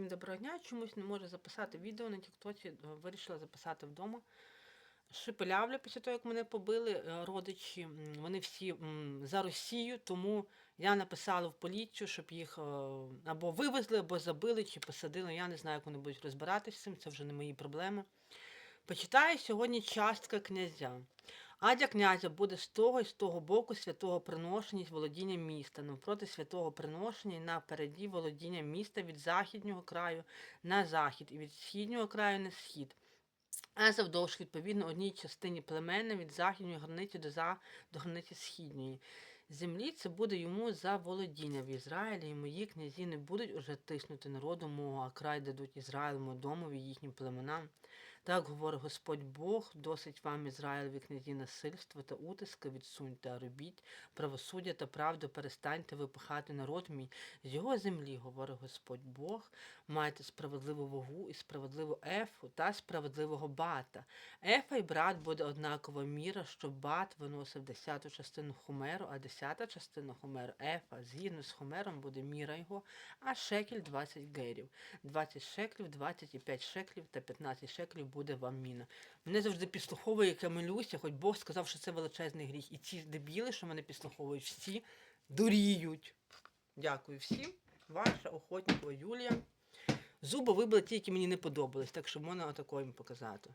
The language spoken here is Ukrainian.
Всім доброго дня. Чомусь не можу записати відео на Тіктоці. е, Вирішила записати вдома. Шепелявлю після того, як мене побили е, родичі. Вони всі за Росію, тому я написала в поліцію, щоб їх е, або вивезли, або забили, чи посадили. Я не знаю, як вони будуть розбиратися з цим, це вже не мої проблеми. Почитаю сьогодні частка князя. А для князя буде з того і з того боку святого приношення й володіння міста, навпроти святого приношення і напереді володіння міста від західнього краю на захід і від східнього краю на схід. А завдовж, відповідно, одній частині племена від західньої границі до, за... до границі східньої. Землі це буде йому за володіння в Ізраїлі, і мої князі не будуть уже тиснути народу мого, а край дадуть Ізраїльому домові їхнім племенам. Так говорить Господь Бог, досить вам, Ізраїлеві князі, насильства та утиска відсуньте, а робіть правосуддя та правду, перестаньте випихати народ мій з його землі, говорить Господь Бог, майте справедливу вагу і справедливу ефу та справедливого бата. Ефа й брат буде однакова міра, що бат виносив десяту частину хумеру, а десята частина хумеру ефа. Згідно з хумером буде міра його, а шекель 20 герів. 20 шеклів, 25 шеклів та 15 шеклів буде вам міна. Мене завжди підслуховує, як я милюся, хоч Бог сказав, що це величезний гріх. І ці дебіли, що мене підслуховують, всі дуріють. Дякую всім. Ваша охотникова Юлія. Зуби вибили ті, які мені не подобались, так що можна отако показати.